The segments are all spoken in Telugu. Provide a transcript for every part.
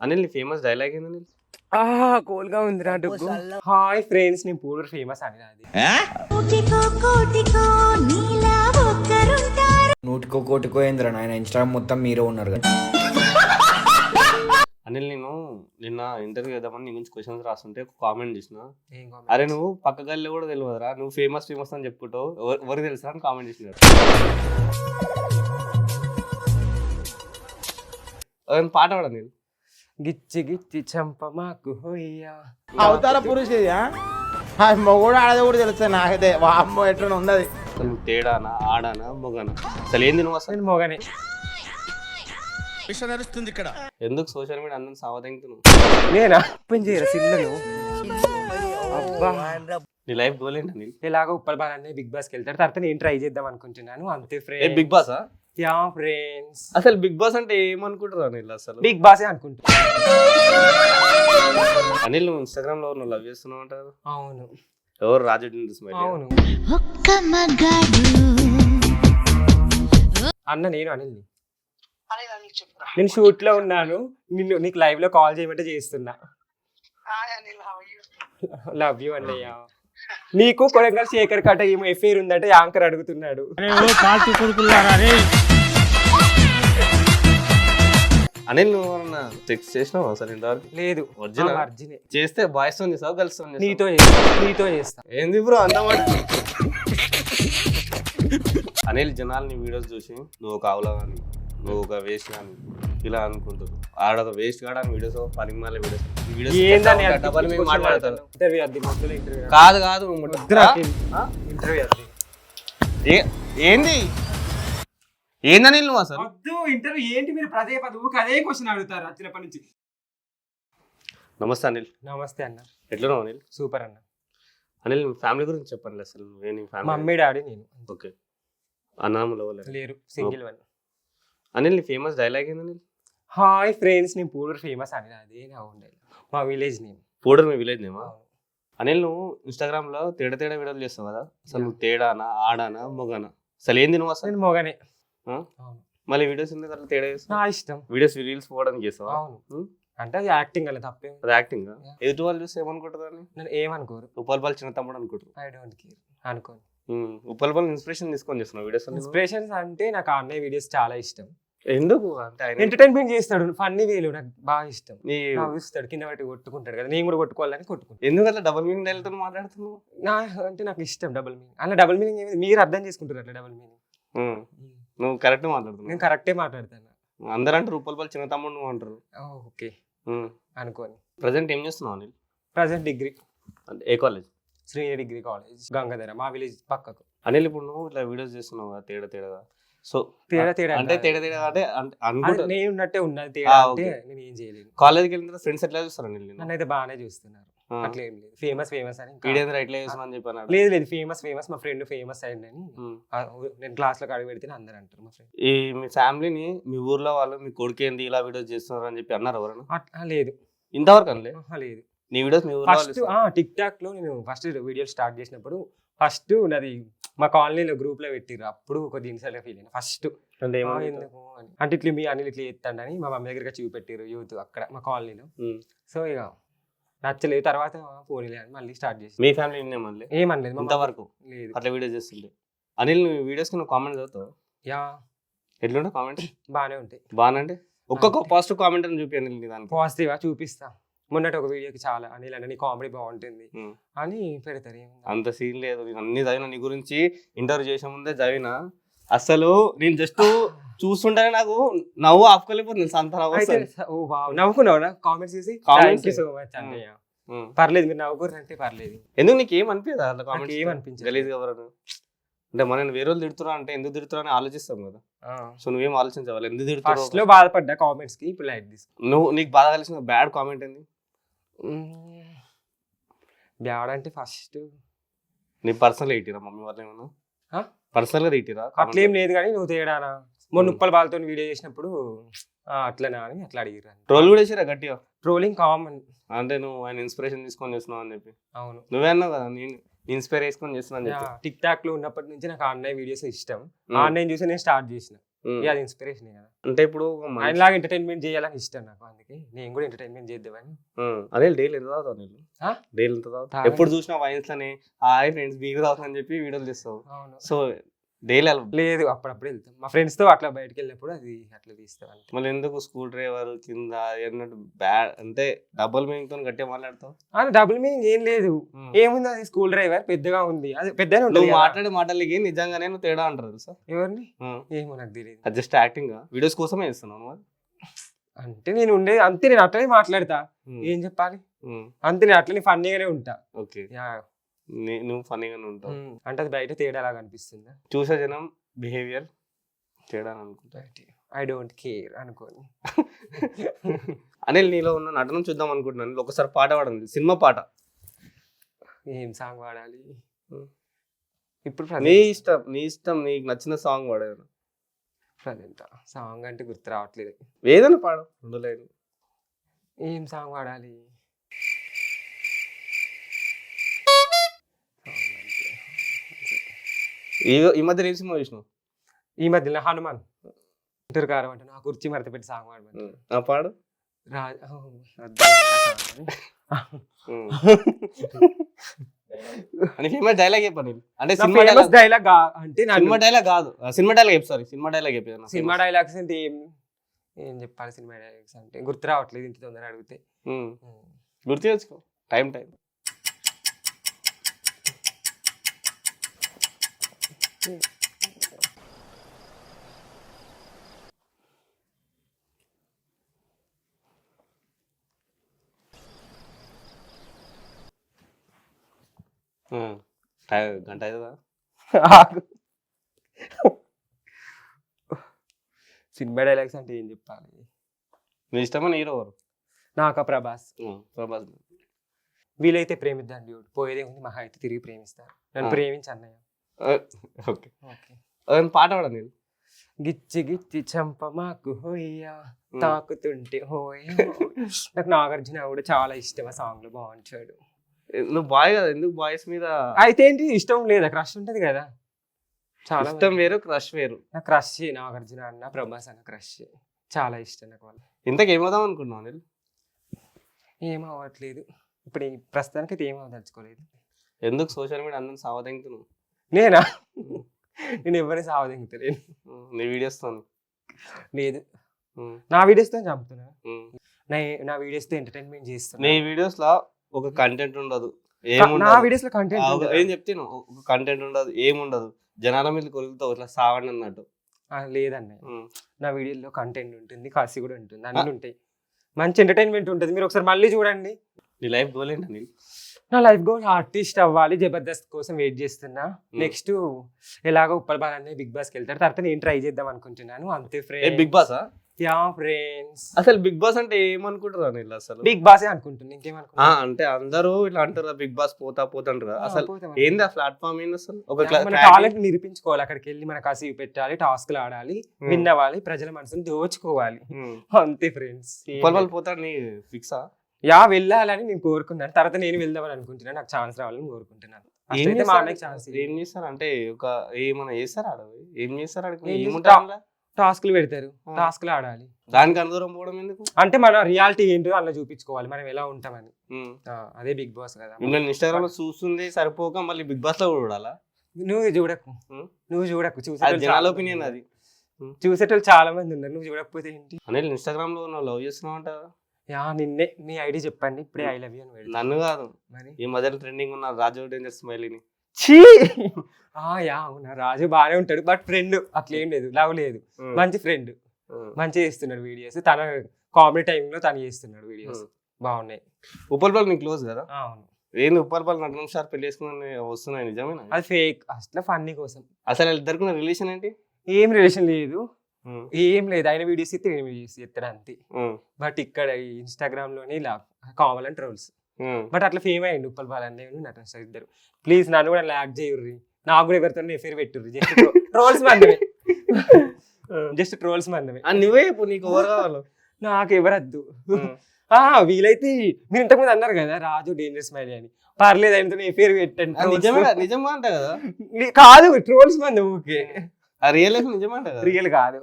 అనిల్ నీ ఫేమస్ డైలాగ్ ఏంది అనిల్? ఆ కూల్గా ఉందిరా డుగ్గు. హాయ్ ఫ్రెండ్స్ నేను పూడర్ ఫేమస్ అని అది నూటికో కోటికో ఏందిరా నాయన ఇన్స్టాగ్రామ్ మొత్తం మీరే ఉన్నారు కదా. అనిల్ నేను నిన్న ఇంటర్వ్యూ చేద్దామని నీ గురించి క్వశ్చన్స్ రాస్తుంటే ఒక కామెంట్ చేసిన? అరే నువ్వు పక్క గల్లి కూడా తెలియదురా నువ్వు ఫేమస్ ఫేమస్ అని చెప్పుకుంటావు. ఎవరు- ఎవరికి తెలుసా అని కామెంట్ చేసినాడు అదే పాట పాడ నేను గిచ్చి గిచ్చి చంప మాకు హోయ్యా. అవతార పురుషుది మొగుడు ఆడది కూడా తెలుస్తుంది నాకైతే. వామ్మో ఎట్లా అసలు నువ్వు తేడానా ఆడానా మొగనా? అసలు ఏంది నువ్వు అసలు? నేను మొగనే. ఎందుకు సోషల్ మీడియా అందరిని సావదెంగుతున్నావు? నేనా? ఓపెన్ చేయరా సిల్లను అబ్బా. నీ లైఫ్ గోల్ ఏంటి అనిల్ ఇలాగ ఉప్పల్ బాలనే బిగ్ బాస్కి వెళ్తాడు తర్వాత నేను ట్రై చేద్దాం అనుకుంటున్నాను అంతే ఫ్రెండ్ బిగ్ బాసా? Yeah friends. అసలు బిగ్ బాస్ అంటే ఏమనుకుంటారు అనిల్ అసలు? బిగ్ బాసే అనుకుంటా. అనిల్ నువ్వు ఇన్స్టాగ్రామ్లో నువ్వు లవ్ చేస్తున్నావు అంటారు అవును. ఎవరు రాజు అవును. ఒక్క మగాడు. అన్న నేను అనిల్ని. నేను షూట్లో ఉన్నాను. నిన్ను నీకు లైవ్లో కాల్ చేయమంటే చేస్తున్నా. లవ్ యూ అన్నయ్య. నీకు కొడంగల్ శేఖర్ కట్ట ఏమో ఎఫ్ఐఆర్ ఉందంటే యాంకర్ అడుగుతున్నాడు. అనిల్ నువ్వు టెక్స్ట్ చేసినావు అసలు ఇంతవరకు? లేదు? ఆ, వర్జినే చేస్తే బాయ్స్తో చేసావు గర్ల్స్తో నీతో చేస్తా నీతో చేస్తా. ఏంది బ్రో అంత మాట? అనిల్ జనాలు నీ వీడియోస్ చూసి నువ్వు ఒక ఆవులా కానీ నువ్వు ఒక వేస్ట్ కానీ ఇలా అనుకుంటారు. ఆడ వేస్ట్ కాడ వీడియోస్ పనికి మాలే వీడియోస్ కాదు కాదు. ఏంది? ఏందని నువ్వు అసలు? వద్దు ఇంటర్వ్యూ ఏంటి మీరు పది ఊరికి అదే క్వశ్చన్ అడుగుతారు వచ్చినప్పటి నుంచి. నమస్తే అనిల్. నమస్తే అన్న. ఎట్లున్నావు అనిల్? సూపర్ అన్న. అనిల్ ఫ్యామిలీ గురించి చెప్పండి అసలు. నువ్వే నీ మా ఫ్యామిలీ మమ్మీ డాడీ నేను. ఓకే. అన్నములు లేరు? Single one. అనిల్ నీ ఫేమస్ డైలాగ్ ఏంది అనిల్? హాయ్ ఫ్రెండ్స్ నేను పూడర్ ఫేమస్ అని. అదే నా మా విలేజ్ నేమ్. పూడర్ మీ విలేజ్ నేమా అనిల్ నువ్వు ఇన్స్టాగ్రామ్లో తేడా తేడా వీడియోలు చేస్తావు కదా? అసలు నువ్వు తేడానా ఆడానా మొగనా? అసలు ఏంది నువ్వు అసలు? నేను మొగనే. ఆ? అవును. మళ్ళీ వీడియోస్ ఎందుకు అట్లా తేడా చేస్తావు? నా ఇష్టం. వీడియోస్ రీల్స్ పోవడానికి చేస్తావా? అవును. ఉం? అంటే అది యాక్టింగ్ అలా తప్పేం అది యాక్టింగ్ ఎదుటి వాళ్ళు చూస్తే ఏమనుకుంటారు అని నేను ఏమనుకోరు. ఉప్పల్ పాలు చిన్న తమ్ముడు అనుకుంటారు. ఐ డోంట్ కేర్ అనుకోను. ఉప్పల్ పాలు ఇన్స్పిరేషన్ తీసుకొని చేస్తున్నావు వీడియోస్ ఇన్స్పిరేషన్స్ అంటే నాకు ఆ అన్నయ్య వీడియోస్ చాలా ఇష్టం. ఎందుకు? అంటే ఎంటర్టైన్మెంట్ చేస్తాడు. ఫన్నీ వేలు నాకు బాగా ఇష్టం. నీ నవ్విస్తాడు కింద పట్టి కొట్టుకుంటాడు కదా. నేను కూడా కొట్టుకోవాలని కొట్టుకుంటాను. ఎందుకు అట్లా డబుల్ మీనింగ్ డైల్తో మాట్లాడుతున్నావు? నా అంటే నాకు ఇష్టం డబుల్ మీనింగ్ అలా డబుల్ మీనింగ్ ఏమి మీరు అర్థం చేసుకుంటారు అట్లా డబుల్ మీనింగ్. నువ్వు కరెక్ట్ నేను మాట్లాడుతున్నావు కరెక్టే మాట్లాడతాను. అందరూ అంటే రూపాయల పాలు చిన్న తమ్ముడు నువ్వు అంటారు. ఓకే. అనుకోని. ప్రజెంట్ ఏం చేస్తున్నావు అనిల్? ప్రజెంట్ డిగ్రీ అంటే ఏ college Srinidhi degree college. Gangadhara మా విలేజ్ పక్కకు. అనిల్ ఇప్పుడు నువ్వు ఇట్లా వీడియోస్ చేస్తున్నావు తేడా తేడాగా. సో తేడా తేడా అంటే. తేడా తేడా అంటే అనుకుంటా నేను ఉన్నట్టే ఉన్నది తేడా అంటే. నేను ఏం చేయలేను కాలేజ్కి వెళ్ళిన తర్వాత ఫ్రెండ్స్ ఎట్లా చూస్తారు నన్ను? అయితే బాగానే చూస్తున్నారు. అట్లా ఏం లేదు. ఫేమస్ ఫేమస్ అని వీడేంద్ర ఎట్లా చేస్తున్నా అని చెప్పి అన్నాడు. లేదు లేదు. Famous famous. మా ఫ్రెండ్ ఫేమస్ ఉం. ఆ, నేను క్లాస్లో అడుగు పెడితే అందరు అంటారు మా ఫ్రెండ్. ఈ మీ ఫ్యామిలీని మీ ఊర్లో వాళ్ళు మీ కొడుకు ఏంది ఇలా వీడియోస్ చేస్తున్నారు అని చెప్పి అన్నారు ఎవరైనా? అట్లా లేదు. ఇంతవరకు అనలే. లేదు. నీ వీడియోస్ మీ ఊర్లో ఫస్ట్ టిక్ టాక్లో నేను ఫస్ట్ వీడియో స్టార్ట్ చేసినప్పుడు ఫస్ట్ నాది మా కాలనీలో గ్రూప్లో పెట్టిర్రు. అప్పుడు కొద్ది ఇన్సల్ట్ ఫీల్ అయినా ఫస్ట్ అంటే ఎందుకు? అని. అంటే ఇట్లా మీ అనిల్ ఇట్లా ఎత్తండి మా మమ్మీ దగ్గర చూపెట్టిర్రు యూత్ అక్కడ మా కాలనీలో. సో ఇక నచ్చలేదు. తర్వాత పోనీలే అని మళ్ళీ స్టార్ట్ చేసి మీ ఫ్యామిలీ ఏమనలే ఏమనలేదు. మమ్మీ ఇంతవరకు? లేదు. అట్లా వీడియోస్ చేస్తుంటే అనిల్ నువ్వు వీడియోస్కి నువ్వు కామెంట్ చదువుతావు? యా. ఎట్లుంటే కామెంట్ బాగానే ఉంటాయి. బాగానంటే ఒక్కొక్క పాజిటివ్ కామెంట్ అని చూపి అనిల్ దానికి. పాజిటివ్ చూపిస్తా. మొన్నటి ఒక వీడియోకి చాలా అనిల్ అన్న నీ కామెడీ బాగుంటుంది. అని పెడతారు? అంత సీన్ లేదు. నేను అన్ని చదివిన నీ గురించి ఇంటర్వ్యూ చేసే ముందే చదివిన అసలు నేను జస్ట్ చూస్తుంటేనే నాకు నవ్వు ఆపుకోలేకపోతుంది అంత నవ్వు నవ్వుకున్నావు కామెంట్స్ చేసి? You so much. అన్నయ్య. పర్లేదు మీరు నవ్వుకోరు అంటే పర్లేదు. ఎందుకు నీకు ఏం అనిపించదు అట్లా నాకు కామెంట్స్ ఏం అనిపించదు. గలీజ్ ఎవరు అంటే మనం వేరే వాళ్ళు తిడుతున్నా అంటే ఎందుకు తిడుతున్నా అని ఆలోచిస్తాం కదా. సో నువ్వేం ఆలోచించవాలి ఎందుకు ఫస్ట్లో తిడుతున్నావు బాధపడ్డా కామెంట్స్కి ఇప్పుడు లైట్ తీసు నువ్వు నీకు బాధ కలిసిన బ్యాడ్ కామెంట్ ఏంది? బ్యాడ్ అంటే ఫస్ట్ నీ పర్సనల్ ఎయిటీరా మమ్మీ వాళ్ళు ఏమన్నా? ఆ? పర్సనల్గా ఎయిటీరా అట్లేం లేదు కానీ నువ్వు తేడానా? మొన్న ఉప్పల బాలతో వీడియో చేసినప్పుడు అట్లనా అని అట్లా అడిగిరు ట్రోల్ కూడా వేసిరా గట్టిగా? Trolling common. అంటే నువ్వు ఆయన ఇన్స్పిరేషన్ తీసుకొని చేస్తున్నావు అని చెప్పి. అవును. నువ్వే అన్నావు కదా నేను ఇన్స్పైర్ చేసుకొని చేస్తున్నా అని చెప్పి. టిక్ టాక్లో ఉన్నప్పటి నుంచి నాకు ఆ అన్నయ్య వీడియోస్ ఇష్టం. ఉం. ఆ అన్నయ్య చూసి నేను స్టార్ట్ చేసిన. అది ఇన్స్పిరేషన్ కదా. అంటే ఇప్పుడు ఆయనలాగా ఎంటర్టైన్మెంట్ చేయాలని ఇష్టం నాకు అందుకే. నేను కూడా ఎంటర్టైన్మెంట్ చేద్దామని. అదే డైలీ ఎంత తాగుతావు ఆ? డైలీ ఎంత తాగుతావు. ఎప్పుడు చూసినా వైన్స్ లని హాయ్ ఫ్రెండ్స్ బీర్ తాగుతాను చెప్పి వీడియోలు తీస్తావు. సో డైలీ లేదు అప్పుడప్పుడు వెళ్తాం. మా ఫ్రెండ్స్తో అట్లా బయటకు వెళ్ళినప్పుడు అది అట్లా తీస్తాం మళ్ళీ ఎందుకు స్కూల్ డ్రైవర్ కింద అన్నట్టు బ్యాడ్ అంటే డబుల్ మీనింగ్తో గట్టిగా మాట్లాడతావు? అది డబుల్ మీనింగ్ ఏం లేదు. ఏముంది అది స్కూల్ డ్రైవర్? పెద్దగా ఉంది. అది ఉంటుంది నువ్వు. మాట్లాడే మాటలకి నిజంగానే నువ్వు తేడా అంటారు తెలుసా? ఎవరిని? ఏమో నాకు తెలియదు అది జస్ట్ యాక్టింగ్? వీడియోస్ కోసమే ఇస్తున్నావు మరి అంటే నేను ఉండే అంతే నేను అట్లనే మాట్లాడతా. ఏం చెప్పాలి? అంతే నేను అట్లనే ఫన్నీగానే ఉంటా. ఓకే. నువ్వు ఫనీగానే ఉంటావు. అంటే అది బయట తేడా లాగా అనిపిస్తుందా? చూసే జనం బిహేవియర్ తేడా అని అనుకుంటా ఐ డోంట్ కేర్ అనుకోని. అనిల్ నీలో ఉన్న నటన చూద్దాం అనుకుంటున్నాను. ఒకసారి పాట పాడండి. సినిమా పాట. ఏం సాంగ్ వాడాలి ఉమ్. ఇప్పుడు నీ ఇష్టం నీ ఇష్టం నీకు నచ్చిన సాంగ్ పాడేది ప్రజెంట్ సాంగ్ అంటే గుర్తు రావట్లేదు. ఏదైనా పాడు. రెండు లైన్ ఏం సాంగ్ వాడాలి ఈ మధ్య రీల్స్ సినిమా చూసినావు? ఈ మధ్యలో హనుమాన్. ఇంటర్ కారం అంటే నా కుర్చీ మడత పెట్టి సాంగ్ వాడమని ఆ పాడు. రాజ్. అని ఫేమస్ డైలాగ్ చెప్పాను అంటే సినిమా డైలాగ్ dialogue గా- అంటే సినిమా డైలాగ్ కాదు. సినిమా డైలాగ్ చెప్పు సారీ సినిమా డైలాగ్ చెప్పేది సినిమా డైలాగ్స్ అంటే ఏం ఏం చెప్పాలి సినిమా డైలాగ్స్ అంటే? గుర్తు రావట్లేదు ఇంత తొందర అడిగితే. గుర్తు తెచ్చుకో టైం టైం గంట అవుతుందా. సినిమా డైలాగ్స్ అంటే ఏం చెప్పాలి? నీ ఇష్టమైన హీరో ఎవరు? నాకా ప్రభాస్. ప్రభాస్. వీలైతే ప్రేమిద్దాం డ్యూడ్. పోయేదే ఉంది మహా అయితే తిరిగి ప్రేమిస్తారు. నన్ను. ప్రేమించి అన్నయ్య. ఓకే. ఓకే. అదే పాట పాడండి నేను గిచ్చి గిచ్చి చంప మాకు హోయ్యా. తాకుతుంటే హోయ్యా నాకు నాగార్జున కూడా చాలా ఇష్టం ఆ సాంగ్లో బాగుంటాడు నువ్వు బాయ్ కదా ఎందుకు బాయ్స్ మీద? అయితే ఏంటి ఇష్టం లేదా? క్రష్ ఉంటది కదా. చాలా ఇష్టం వేరు క్రష్ వేరు. నాకు క్రష్ నాగార్జున అన్న ప్రభాస్ అన్న క్రష్ చాలా ఇష్టం నాకు వాళ్ళు. ఇంతకు ఏమవుదాం అనుకున్నావు నేను ఏం అవ్వట్లేదు. ఇప్పుడు ఈ ప్రస్తుతానికి అయితే ఏం అవ్వదలుచుకోలేదు. ఎందుకు సోషల్ మీడియా అందరిని సావదెంగుతున్నావు? నేనా? నేను ఎవరిని సావదింగుతలేను నీ వీడియోస్తో లేదు. నా వీడియోస్తో చంపుతున్నా? నా నా వీడియోస్తో ఎంటర్టైన్మెంట్ చేస్తున్నా? నీ వీడియోస్లో ఒక కంటెంట్ ఉండదు. నా ఏముండదు. వీడియోస్లో ఆ, ఒక- ఏం కంటెంట్ చెప్తాను ఒక కంటెంట్ ఉండదు ఏముండదు. జనాల మీద కొలుగుతావు ఇట్లా సావండి అన్నట్టు. ఉమ్. నా వీడియోలో కంటెంట్ ఉంటుంది కాసి కూడా ఉంటుంది అన్ని ఉంటాయి మంచి ఎంటర్టైన్మెంట్ ఉంటుంది. మీరు ఒకసారి మళ్ళీ చూడండి. నీ లైఫ్ గోల్ ఏంటని నా లైఫ్ గోల్ ఆర్టిస్ట్ అవ్వాలి జబర్దస్త్ కోసం వెయిట్ చేస్తున్నా. నెక్స్ట్ ఎలాగో ఉప్పల్ బాలనే బిగ్ బాస్కి వెళ్తాడు. తర్వాత నేను ట్రై చేద్దాం అనుకుంటున్నాను. అంతే ఏ ఫ్రెండ్స్ బిగ్ బాసా యా ఫ్రెండ్స్ అసలు బిగ్ బాస్ అంటే ఏమనుకుంటారు వీళ్ళు అసలు? బిగ్ బాసే అనుకుంటున్నా ఆ, ఇంకేమనుకుంటున్నా అంటే అందరూ ఇట్లా అంటారు బిగ్ బాస్ పోతా పోతా అంటారు ఆ, అసలు పోతాం. ఏంది ఆ ప్లాట్ఫామ్ ఏంది అసలు? ఒక టాలెంట్ నిరూపించుకోవాలి. అక్కడికి వెళ్ళి మన కసి పెట్టాలి టాస్క్లు ఆడాలి ఉమ్. విన్ అవ్వాలి ప్రజల మనసుని దోచుకోవాలి. ఉమ్. అంతే ఫ్రెండ్స్ నీ ఫిక్సా యా వెళ్ళాలని నేను కోరుకున్నాను. తర్వాత నేను వెళ్దామని అనుకుంటున్నాను. నాకు ఛాన్స్ రావాలని కోరుకుంటున్నాను. ఏం అట్లయితే మా అన్నకి చేస్తారు? ఛాన్స్ ఏం చేస్తారు అంటే ఒక ఏమన్నా చేస్తారా ఆడ? పోయి? ఏం చేస్తారు ఆడ ఏం ఏముంటారు చేస్తా- అందులో? టాస్క్లు పెడతారు. టాస్క్లు ఆడాలి. దానికి అందరం పోవడం ఎందుకు? అంటే మన రియాలిటీ ఏంటో అలా చూపించుకోవాలి. మనం ఎలా ఉంటామని. అదే బిగ్ బాస్ కదా. మిమ్మల్ని ఇన్స్టాగ్రామ్లో చూస్తుంది సరిపోక మళ్ళీ బిగ్ బాస్లో చూడాలా? నువ్వు చూడకు. నువ్వు చూడకు. జనాల చాలా ఒపీనియన్ అది. చూసేటోళ్ళు చాలా మంది ఉన్నారు. నువ్వు చూడకపోతే ఏంటి? అనిల్ ఇన్స్టాగ్రామ్లో నువ్వు లవ్ చేస్తున్నావు యా నిన్నే మీ ఐడి చెప్పండి. ఇప్పుడే ఐ లవ్ యూ అని పెడతా. నన్ను కాదు. మరి? ఈ మధ్యలో ట్రెండింగ్ ఉన్న రాజు డేంజర్ స్మైలీని? ఛీ! ఆ యా అవునా? రాజు బాగానే ఉంటాడు. బట్ ఫ్రెండ్ అట్లా ఏం లేదు. లవ్ లేదు. మంచి ఫ్రెండ్. మంచిగా చేస్తున్నాడు వీడియోస్. తన కామెడీ టైంలో తను చేస్తున్నాడు వీడియోస్. బాగున్నాయి. ఉప్పల్ పల్ నీకు క్లోజ్ కదా? ఆ, అవును. ఏంది ఉప్పల్ పల్ నటన సార్ పెళ్ళి చేసుకుని వస్తున్నాయి నిజమేనా? అది ఫేక్. అసలు ఫన్నీ కోసం. అసలు ఇద్దరికి రిలేషన్ ఏంటి? ఏం రిలేషన్ లేదు. ఏం లేదు. ఆయన వీడియోస్ ఇస్తే నేను వీడియోస్ ఇస్తాడు అంతే. బట్ ఇక్కడ ఈ ఇన్స్టాగ్రామ్లోనే ఇలా కావాలని ట్రోల్స్. ఉమ్. బట్ అట్లా ఫేమ్ అయ్యింది ఉప్పల్ బాలన్నే నటన సార్ ఇద్దరు. ప్లీజ్ నన్ను కూడా లాక్ చేయుర్రి. నాకు కూడా ఎవరితో ఎఫేర్ పెట్టుర్రి. జస్ట్ ట్రోల్స్ మందమే. జస్ట్ ట్రోల్స్ మందమే. నువ్వే ఇప్పుడు నీకు ఎవరు కావాలి. నాకు ఎవరద్దు. ఆ వీలైతే మీరు ఇంతకుముందు అన్నారు కదా రాజు డేంజర్ స్మైల్ అని. పర్లేదు ఆయనతో ఎఫేర్ పెట్టండి. నిజమే నిజమా అంట కదా. ని- కాదు ట్రోల్స్ మంది ఆ. రియల్ లైఫ్ నిజమాట కదా. రియల్ కాదు.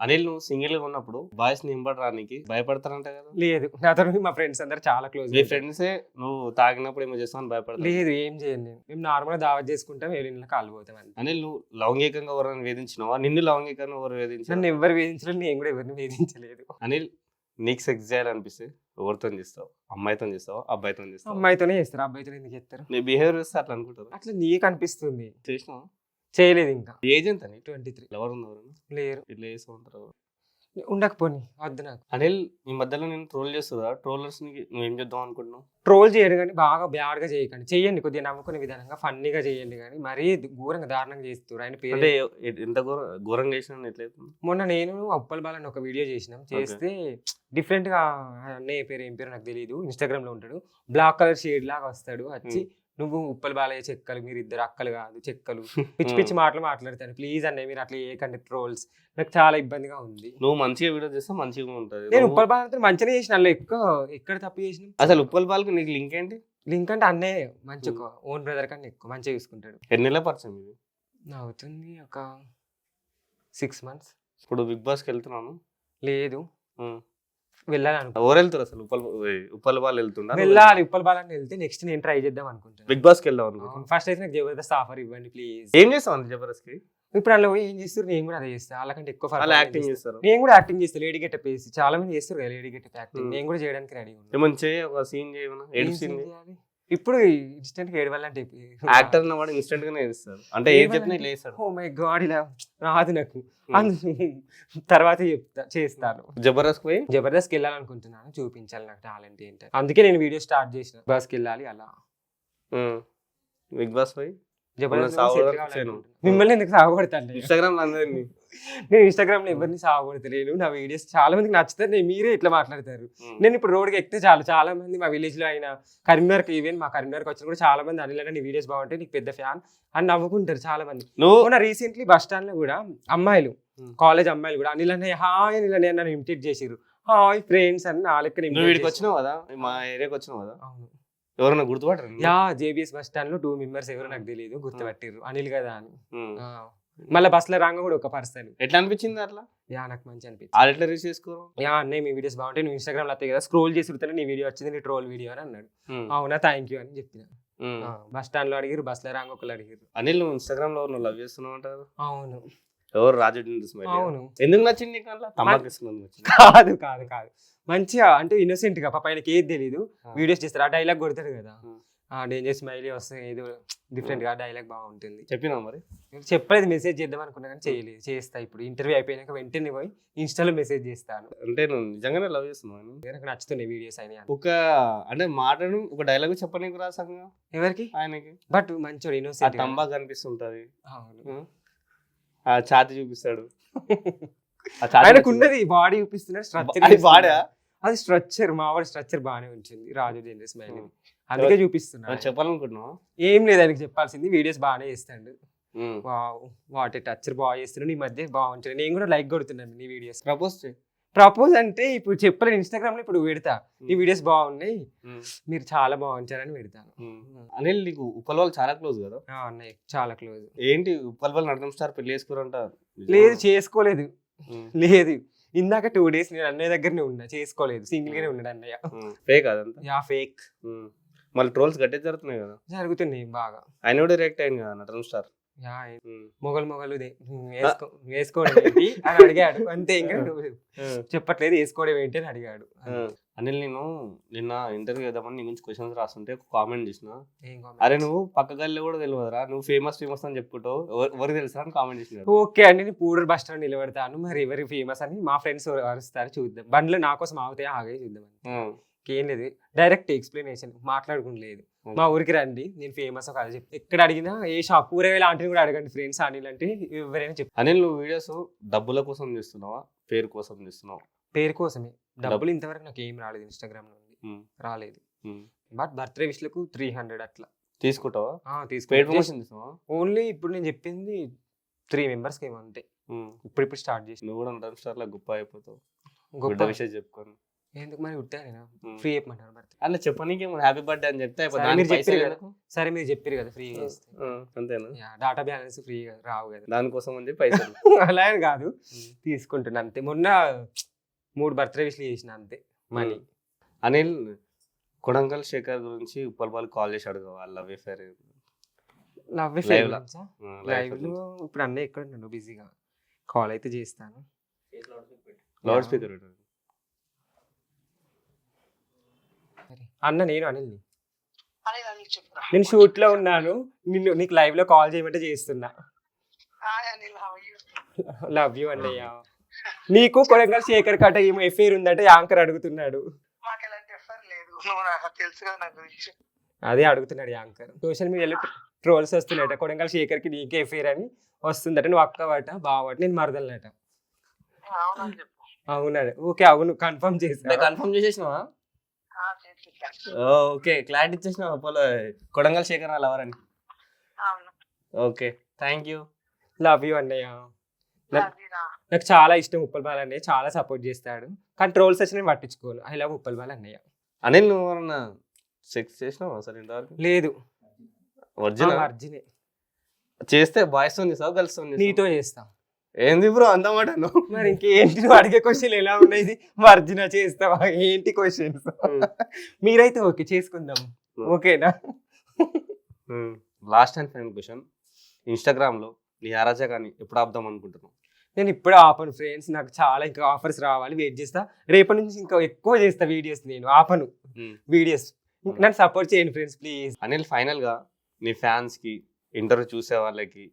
అనిల్ నువ్వు సింగిల్గా ఉన్నప్పుడు బాయ్స్ని రానికి భయపడతారంట కదా? లేదు. నాతో మా ఫ్రెండ్స్ అందరు చాలా క్లోజ్ మీ ఫ్రెండ్సే నువ్వు తాగినప్పుడు ఏమో చేస్తామని భయపడతారు? లేదు ఏం చేయను నేను. మేము నార్మల్ దావత్ చేసుకుంటాం వెళ్ళిన కాలు పోతాం అంతే. అనిల్ నువ్వు లౌంగికంగా ఎవరైనా వేధించినావా? నిన్ను లౌంగికంగా ఎవరు వేధించారు? నన్ను ఎవరు వేధించలేదు నేను కూడా ఎవరిని వేధించలేదు. అనిల్ నీకు సెక్స్ చేయాలనిపిస్తే ఎవరితో చేస్తావు? అమ్మాయితో చేస్తావా? అబ్బాయితో చేస్తావా? అమ్మాయితోనే చేస్తారు అబ్బాయితో ఎందుకు చేస్తారు? నీ బిహేవియర్ చూస్తే అట్లా అనుకుంటారు అట్లా నీకు అనిపిస్తుంది. చేసినావా? చేయలేదు ఇంకా. ఏజ్ ఎంత ట్వంటీ త్రీ. ఎవరు ఉన్నారు లేరు. ఇట్లా చేస్తూ ఉంటారు ఉండకపోని వద్దు నాకు. అనిల్ ఈ మధ్యలో నేను ట్రోల్ చేస్తుందా? ట్రోలర్స్ నువ్వు ఏం చేద్దాం అనుకుంటున్నావు? ట్రోల్ చేయడు కానీ బాగా బ్యాడ్గా చేయకండి. చెయ్యండి కొద్దిగా నమ్ముకునే విధానంగా ఫన్నీగా చేయండి కానీ మరీ ఘోరంగా దారుణంగా చేస్తారు ఆయన పేరు అంటే ఎంత ఘోర ఘోరంగా చేసిన ఎట్లయితుంది మొన్న నేను అప్పల్ బాలని ఒక వీడియో చేసినాం. చేస్తే డిఫరెంట్గా అన్నయ్య పేరు ఏం పేరు నాకు తెలియదు ఇన్స్టాగ్రామ్లో ఉంటాడు. బ్లాక్ కలర్ షేడ్ లాగా వస్తాడు. వచ్చి నువ్వు ఉప్పల్ బాలయ్య చెక్కలు మీరు ఇద్దరు అక్కలు కాదు చెక్కలు. పిచ్చి పిచ్చి మాటలు మాట్లాడతాను ప్లీజ్ అన్నయ్య మీరు అట్లా ఏకండి ట్రోల్స్? నాకు చాలా ఇబ్బందిగా ఉంది. నువ్వు మంచిగా వీడియో చేస్తే మంచిగా ఉంటుంది. నేను ఉప్పల్ బాలతో మంచిగా చేసిన. ఎక్కువ ఎక్కడ తప్పు చేసిన. అసలు ఉప్పల్ బాల్కి నీకు లింక్ ఏంటి? లింక్ అంటే అన్నయ్య మంచి ఓన్ బ్రదర్ కన్నా ఎక్కువ మంచిగా చూసుకుంటాడు. ఎన్ని నెలల పరిచయం ఇది? అవుతుంది ఒక సిక్స్ మంత్స్. ఇప్పుడు బిగ్ బాస్కి వెళ్తున్నాను. లేదు. ఉం. వెళ్ళాలనుకో ఎవరు వెళ్తారు అసలు ఉప్పల్ ఉప్పల్ బాల్ వెళ్తుండ? వెళ్ళాలి ఉప్పల్ వెళ్తే నెక్స్ట్ నేను ట్రై చేద్దాం అనుకుంటున్నాను బిగ్ బాస్కి వెళ్దాం అనుకుంటున్నా ఫస్ట్ అయితే నాకు జబర్దస్త్ ఆఫర్ ఇవ్వండి ప్లీజ్ ఏం చేస్తావు అంత జబర్దస్త్కి? ఇప్పుడు అందులో పోయి ఏం చేస్తారు? నేను కూడా అదే చేస్తాను వాళ్ళకంటే ఎక్కువ performance యాక్టింగ్ చేస్తా. చేస్తారు. నేను కూడా యాక్టింగ్ చేస్తాను లేడీ గెటప్ వేసి చాలా మంది చేస్తారు కదా లేడీ గెటప్ యాక్టింగ్. నేను కూడా చేయడానికి రెడీ ఏమన్నా చేయి ఒక సీన్ చేయమన్నా? సీన్ ఇప్పుడు ఇన్స్టెంట్గా ఏడవాలంటే యాక్టర్ అన్న వాడు ఇన్స్టెంట్ గానే చేస్తాడు అంటే ఏం చెప్పినా ఇట్లా చేస్తాడు. ఓ మై గాడ్ ఇలా రాదు నాకు. తర్వాత చెప్తా చేస్తాను. జబర్దస్త్ పోయి? జబర్దస్త్కి వెళ్ళాలనుకుంటున్నాను చూపించాలి నాకు టాలెంట్ ఏంటి అందుకే నేను వీడియో స్టార్ట్ చేసిన. బస్కి వెళ్ళాలి అలా. బిగ్ బాస్ పోయి? జబర్దస్త్. మిమ్మల్ని ఎందుకు సాగబడతాను ఇన్స్టాగ్రామ్ అందరినీ. నేను ఇన్స్టాగ్రామ్లో ఎవరిని సాగబడతలేను నా వీడియోస్ చాలా మందికి నచ్చుతారు నేను మీరే ఇట్లా మాట్లాడతారు. నేను ఇప్పుడు రోడ్కి ఎక్కితే చాలు. చాలా మంది మా విలేజ్లో అయినా కరీంనగర్కి ఈవెన్ మా కరీంనగర్కి వచ్చిన కూడా చాలా మంది అనిల్ అన్న నీ వీడియోస్ బాగుంటాయి నీకు పెద్ద ఫ్యాన్ అని నవ్వుకుంటారు చాలా మంది. నువ్వు మొన్న రీసెంట్లీ బస్ స్టాండ్లో కూడా అమ్మాయిలు Hmm. కాలేజ్ అమ్మాయిలు కూడా అనిల్ అన్నయ్య హాయ్ అనిల్ అన్నయ్య నన్ను ఇమిటేట్ చేసిర్రు. హాయ్ ఫ్రెండ్స్ అని నా లెక్క వీడికి వచ్చినావు కదా? మా ఏరియాకి వచ్చినావు కదా? అవును. ఎవరన్నా గుర్తుపట్టరు? యా జేబీఎస్ బస్ స్టాండ్లో టూ మెంబర్స్ ఎవరో నాకు తెలియదు గుర్తుపట్టిర్రు. అనిల్ కదా అని. మళ్ళీ బస్సులో రాంగ కూడా ఒక పర్సన్ ఎట్లా అనిపించింది అట్లా? యా నాకు మంచి అనిపించింది. వాళ్ళు ఎట్లా రీచ్ చేసుకోరు యా అన్నయ్య మీ వీడియోస్ బాగుంటాయి. నువ్వు ఇన్స్టాగ్రామ్లో కదా స్క్రోల్ చేసి ఉడతానే నీ వీడియో వచ్చింది నీ ట్రోల్ వీడియో అని అన్నాడు. అవునా థ్యాంక్ యూ అని చెప్పిన. బస్ స్టాండ్లో అడిగిరు బస్లో రాంగ ఒకళ్ళు అడిగిరు అనిల్ నువ్వు ఇన్స్టాగ్రామ్లో నువ్వు లవ్ చేస్తున్నావు అంటారు? అవును. ఎవరు? రాజు అవును. ఎందుకు నచ్చింది కాదు కాదు కాదు. మంచిగా అంటే ఇన్నోసెంట్గా పాప ఆయనకి ఏది తెలియదు. వీడియోస్ చేస్తారు ఆ డైలాగ్ కొడతాడు కదా. డేంజర్ స్మైలీ వస్తే ఏదో డిఫరెంట్గా డైలాగ్ బాగుంటుంది. చెప్పినా మరి? చెప్పలేదు మెసేజ్ చేద్దాం అనుకున్నా కానీ చేయలేదు చేస్తా ఇప్పుడు. ఇంటర్వ్యూ అయిపోయినాక వెంటనే పోయి ఇన్స్టాలో మెసేజ్ చేస్తాను. అంటే నువ్వు నిజంగానే లవ్ చేస్తున్నావు నాకు నచ్చుతున్నాయి వీడియోస్ అయినా ఒక అంటే మాటను ఒక డైలాగ్ చెప్పనీకు రా సంగం ఎవరికి? ఆయనకి. బట్ మంచోడు ఆ ఇన్నోసెంట్ తంబా కనిపిస్తుంటది. ఆ? ఛాతి చూపిస్తాడు. ఆయనకు? ఉన్నది బాడీ చూపిస్తున్నాడు స్ట్రక్చర్ అది బాడా అది స్ట్రక్చర్ మావాడి స్ట్రక్చర్ బాగానే ఉంటుంది రాజు డేంజర్ స్మైల్ ఉమ్. అందుకే చూపిస్తున్నాడు చెప్పాలనుకుంటున్నావు? ఏం లేదు ఆయనకి చెప్పాల్సింది వీడియోస్ బాగానే చేస్తాడు. వాటి టచ్ బాగా చేస్తున్నాడు నీ మధ్య బాగుంటుంది నేను కూడా లైక్ కొడుతున్నాను నీ వీడియోస్. ప్రపోజ్ ప్రపోజ్ అంటే ఇప్పుడు చెప్పలేను ఇన్స్టాగ్రామ్లో ఇప్పుడు పెడతా. నీ ఉమ్. వీడియోస్ బాగున్నాయి. మీరు చాలా బాగుంటారని పెడతాను. అనిల్ నీకు ఉప్పల్ వాళ్ళు చాలా క్లోజ్ కదా? అన్నయ్య చాలా క్లోజ్ ఏంటి ఉప్పల్ వాళ్ళు నడకం స్టార్ పెళ్ళి చేసుకోరంట? లేదు చేసుకోలేదు. లేదు. ఇందాక టూ డేస్ నేను అన్నయ్య దగ్గరనే ఉన్నా చేసుకోలేదు. సింగిల్ గానే ఉన్నాడు అన్నయ్య. ఫేక్ అదంతా? Yeah fake. మళ్ళీ ట్రోల్స్ గట్టే జరుగుతున్నాయి కదా. జరుగుతున్నాయి బాగా. ఆయన కూడా రియాక్ట్ అయింది కదా నటన స్టార్. మొగలు మొగలు వేసుకోవడం ఏంటి అని అడిగాడు. అంతే ఇంకా చెప్పట్లేదు వేసుకోవడం ఏంటి అని అడిగాడు. అనిల్ నేను నిన్న ఇంటర్వ్యూ చేద్దామని నీ గురించి క్వశ్చన్స్ రాస్తుంటే ఒక కామెంట్ చేసిన? అరే నువ్వు పక్క గల్లీ కూడా తెలియదురా. నువ్వు ఫేమస్ ఫేమస్ అని చెప్పుకుంటావు. ఎవరు- తెలుసా అని కామెంట్ చేసినాడు ఓకే అండి నేను పూడూరు బస్ స్టాండ్ నిలబెడతాను. మరి ఎవరి ఫేమస్ అని మా ఫ్రెండ్స్ అరుస్తారు చూద్దాం. బండ్లు నా కోసం ఆగుతాయి? ఆగే చూద్దాం. ఏం లేదు. డైరెక్ట్ ఎక్స్ప్లెనేషన్ మాట్లాడుకోలేదు Hmm. మా ఊరికి రండి. నేను ఫేమస్ ఒక అది చెప్తా. ఎక్కడ అడిగినా ఏ షాప్ ఊరే లాంటివి కూడా అడగండి ఫ్రెండ్స్ అనిల్ అంటే ఎవరైనా చెప్తారు అనిల్ నువ్వు వీడియోస్ డబ్బుల కోసం చేస్తున్నావా? పేరు కోసం చేస్తున్నావా? పేరు కోసమే. డబ్బులు ఇంతవరకు నాకు ఏం రాలేదు ఇన్స్టాగ్రామ్ నుండి. రాలేదు. బట్ బర్త్డే విష్లకు త్రీ హండ్రెడ్ అట్లా. తీసుకుంటావా? తీసుకుంటా. ఓన్లీ ఇప్పుడు నేను చెప్పింది త్రీ మెంబర్స్కి ఏమో అంతే. ఉమ్. ఇప్పుడు ఇప్పుడు స్టార్ట్ చేసి నువ్వు కూడా నటన స్టార్ లా గొప్ప అయిపోతావు. గొప్ప విషయం చెప్పుకొని. ఎందుకు మరి ఉంటా నేను? ఉమ్. ఫ్రీ చెప్పమంటారు మరి. అలా చెప్పనీకి హ్యాపీ బర్త్డే అని చెప్తే మీరు చెప్పారు కదా. సరే మీరు చెప్పారు కదా ఫ్రీ చేస్తే. అంతేనా? డాటా బ్యాలెన్స్ ఫ్రీ రావు కదా. దానికోసం అని పైసలు. అలా కాదు. తీసుకుంటున్నా అంతే. మొన్న మూడు బర్త్డే విష్లు చేసిన అంతే. మనీ. అనిల్ కొడంగల్ శేఖర్ గురించి ఉప్పల్పాల్ కాల్ చేసి అడుగు వాళ్ళ లవ్ అఫేర్ లవ్లో. లైవ్ ఇప్పుడు అన్నీ ఎక్కడ ఉన్నాను బిజీగా. కాల్ అయితే చేస్తాను. లౌడ్ స్పీకర్ సరే. అన్న నేను అనిల్ నేను షూట్లో ఉన్నాను. నిన్ను నీకు లైవ్లో కాల్ చేయమంటే చేస్తున్నా. లవ్ యూ అన్నయ్య. నీకు కొడంగల్ శేఖర్ కట్ట ఏమో ఎఫ్ఐఆర్ ఉందంటే యాంకర్ అడుగుతున్నాడు. అదే అడుగుతున్నాడు యాంకర్. సోషల్ మీడియాలో ట్రోల్స్ వస్తున్నాయట. కొడంగల్ శేఖర్కి నీకే ఎఫ్ఐఆర్ అని వస్తుందట. నువ్వు అక్కవట బావట నేను మరదలనట. అవునని చెప్పు. అవునాడు ఓకే అవును. కన్ఫర్మ్ చేసా కన్ఫర్మ్ చేసేసినావా. ఓకే. క్లారిటీ ఇచ్చేసినావా పోలో కొడంగల్ శేఖర్ వాళ్ళ ఎవరని అవును. Okay. Thank you. Love you అన్నయ్య. నాకు చాలా ఇష్టం ఉప్పల్ బాల్ అన్నయ్య. చాలా సపోర్ట్ చేస్తాడు. కానీ ట్రోల్స్ వచ్చి నేను పట్టించుకోను. ఐ లవ్ ఉప్పల్ బాల్ అన్నయ్య. అనిల్ నువ్వు ఎవరన్నా సెక్స్ చేసినావా అసలు ఇంతవరకు? లేదు. ఒరిజినల్? అర్జునే. చేస్తే బాయ్స్తో చేసావు గర్ల్స్? నీతో చేస్తా. ఏంది బ్రో అందమాట మరి ఇంకేంటి నువ్వు అడిగే క్వశ్చన్ ఎలా ఉన్నాయి? వర్జిన చేస్తావా? ఏంటి క్వశ్చన్స్ మీరైతే ఓకే చేసుకుందాం. ఓకేనా? లాస్ట్ అండ్ ఫైనల్ క్వశ్చన్ ఇన్స్టాగ్రామ్లో నీ అరాచకాన్ని ఎప్పుడు ఆపుదాం అనుకుంటున్నావు? నేను ఇప్పుడు ఆపను ఫ్రెండ్స్ నాకు చాలా ఇంకా ఆఫర్స్ రావాలి. వెయిట్ చేస్తా. రేపటి నుంచి ఇంకా ఎక్కువ చేస్తా వీడియోస్ నేను. ఆపను. Hmm. వీడియోస్ నన్ను సపోర్ట్ చేయండి ఫ్రెండ్స్ ప్లీజ్ అనిల్ ఫైనల్గా నీ ఫ్యాన్స్కి ఇంటర్వ్యూ చూసే వాళ్ళకి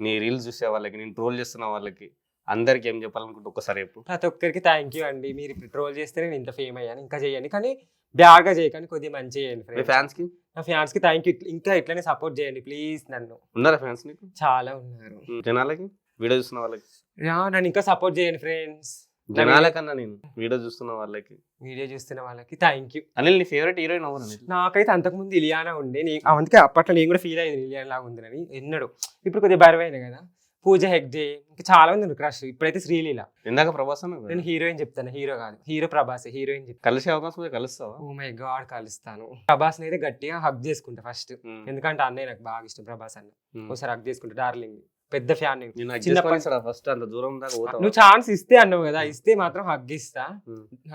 నీ రీల్స్ చూసే వాళ్ళకి నేను ట్రోల్ చేస్తున్న వాళ్ళకి అందరికి ఏం చెప్పాలనుకుంటే ఒక్కసారి చెప్పు. ప్రతి ఒక్కరికి థ్యాంక్ యూ అండి. మీరు ట్రోల్ చేస్తే నేను ఇంత ఫేమ్ అయ్యాను ఇంకా చేయండి. కానీ బ్యాడ్గా చేయకండి కొద్దిగా మంచి చేయండి మీ ఫ్రెండ్స్ ఫ్యాన్స్కి? నా ఫ్యాన్స్కి థ్యాంక్ యూ ఇంకా ఇట్లనే సపోర్ట్ చేయండి ప్లీజ్ నన్ను. ఉన్నారా ఫ్యాన్స్ నీకు? చాలా ఉన్నారు. జనాలకి? వీడియో చూస్తున్న వాళ్ళకి? యా, నన్ను ఇంకా సపోర్ట్ చేయండి ఫ్రెండ్స్ జనాల కన్నా నేను వీడియో చూస్తున్న వాళ్ళకి వీడియో చూస్తున్న వాళ్ళకి థ్యాంక్ యూ అనిల్ నీ ఫేవరెట్ హీరోయిన్ అనిల్? నాకైతే అంతకుముందు ఇలియానా ఉండే. నీ అందుకే అప్పట్లో నేను కూడా ఫీల్ అయ్యింది ఇలియానా లాగా ఉందని. ఎన్నడు. ఇప్పుడు కొద్దిగా బరువైన కదా. పూజ హెగ్డే ఇంకా చాలా మంది ఉన్నారు క్రష్ ఇప్పుడైతే శ్రీలీల. ఇందాక ప్రభాస్ నేను హీరోయిన్ చెప్తాను. హీరో కాదు. హీరో ప్రభాస్ హీరోయిన్ చెప్తాను. కలిసే అవకాశం కలుస్తావా? ఓ మై గాడ్ కలుస్తాను. ప్రభాస్ అయితే గట్టిగా హగ్ చేసుకుంటా ఫస్ట్ ఉమ్, ఎందుకంటే అన్నయ్య నాకు బాగా ఇష్టం ప్రభాస్ అన్న. ఒకసారి హగ్ చేసుకుంటా డార్లింగ్ పెద్ద ఫ్యాన్ నేను. నేను ఫస్ట్ అంత దూరం దాకా నువ్వు ఛాన్స్ ఇస్తే అన్నావు కదా ఇస్తే మాత్రం హగ్ ఇస్తా.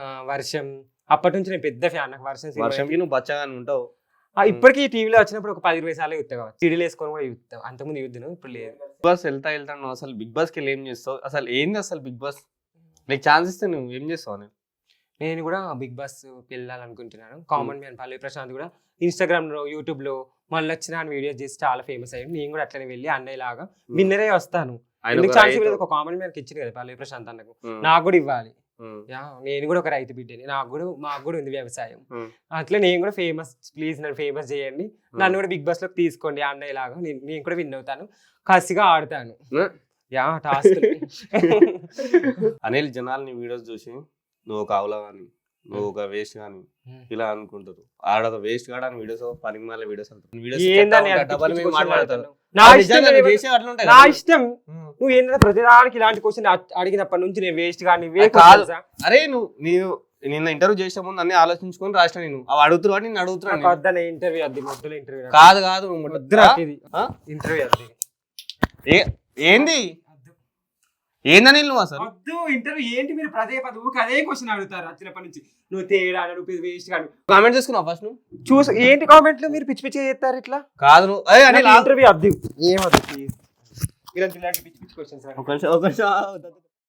ఆ, వర్షం. అప్పటి నుంచి నేను పెద్ద ఫ్యాన్ నాకు వర్షం వర్షంకి నువ్వు బచ్చగానే ఉంటావు. ఆ, ఇప్పటికీ టీవీలో వచ్చినప్పుడు ఒక పది ఇరవై సార్లు చూస్తా కావచ్చు. సీడీలు వేసుకొని కూడా చూస్తా. అంతకుముందు యుద్ధను ఇప్పుడు లేదు. బిగ్ బాస్ వెళ్తా వెళ్తా నువ్వు అసలు బిగ్ బాస్కి వెళ్ళి ఏం చేస్తావు? అసలు ఏంది అసలు బిగ్ బాస్ నీకు ఛాన్స్ ఇస్తే నువ్వు ఏం చేస్తావు అని నేను కూడా బిగ్ బాస్ వెళ్ళాలనుకుంటున్నాను కామన్ మ్యాన్ పల్లవి ప్రశాంత్ కూడా ఇన్స్టాగ్రామ్లో యూట్యూబ్లో మళ్ళీ వచ్చిన వీడియోస్ చేసి చాలా ఫేమస్ అయ్యాడు. నేను కూడా అట్లనే వెళ్ళి అన్నయ్య లాగా విన్నరే వస్తాను. ఎందుకు ఒక ఛాన్స్ కామన్ మ్యాన్కి ఇచ్చింది కదా పల్లవి ప్రశాంత్ అన్నకు. నాకు కూడా ఇవ్వాలి. నేను కూడా ఒక రైతు బిడ్డని. నాకు కూడా మాకు కూడా ఉంది వ్యవసాయం. అట్లా నేను కూడా ఫేమస్ ప్లీజ్ నన్ను ఫేమస్ చేయండి. నన్ను కూడా బిగ్ బాస్లోకి తీసుకోండి అన్నయ్య లాగా. నేను నేను కూడా విన్ అవుతాను. కసిగా ఆడతాను. యా టాస్క్ అనిల్ జనాలు నీ వీడియోస్ చూసి నువ్వు ఒక ఆవులా కానీ నువ్వు ఒక వేస్ట్ కానీ. ఇలా అనుకుంటారు. ఆడ వేస్ట్ కాడ వీడియోస్ పనికి మళ్ళీ వీడియోస్ అది? నా ఇష్టం. నువ్వు ఏంటంటే ప్రతిదానికి ఇలాంటి క్వశ్చన్ అడిగినప్పటి నుంచి నేను వేస్ట్ అది కాదు. అరే నువ్వు నీవు నిన్న ఇంటర్వ్యూ చేసే ముందు అన్ని ఆలోచించుకొని రాసిన నేను. అవి అడుగుతున్నాడు నేను అడుగుతున్నాను వద్దనే ఇంటర్వ్యూ మొదలు ఇంటర్వ్యూ కాదు కాదు? ఇంటర్వ్యూ ఏ- ఏంది? ఏందని నువ్వు అసలు? వద్దు ఇంటర్వ్యూ ఏంటి మీరు? పదే పదే ఊరికే అదే క్వశ్చన్ అడుగుతారు వచ్చినప్పటి నుంచి. నువ్వు తేడా నువ్వు వేస్ట్గా కామెంట్ చేసుకున్నావు ఫస్ట్ నువ్వు? చూసి ఏంటి కామెంట్లు మీరు పిచ్చి పిచ్చి చేస్తారు ఇట్లా? కాదు నువ్వు. అరే అనిల్ ఆగు. ఇంటర్వ్యూ వద్దు ఏమద్దు ఇలాంటి ఇలాంటి పిచ్చి పిచ్చి క్వశ్చన్స్ ఒక నిమిషం ఒక నిమిషం.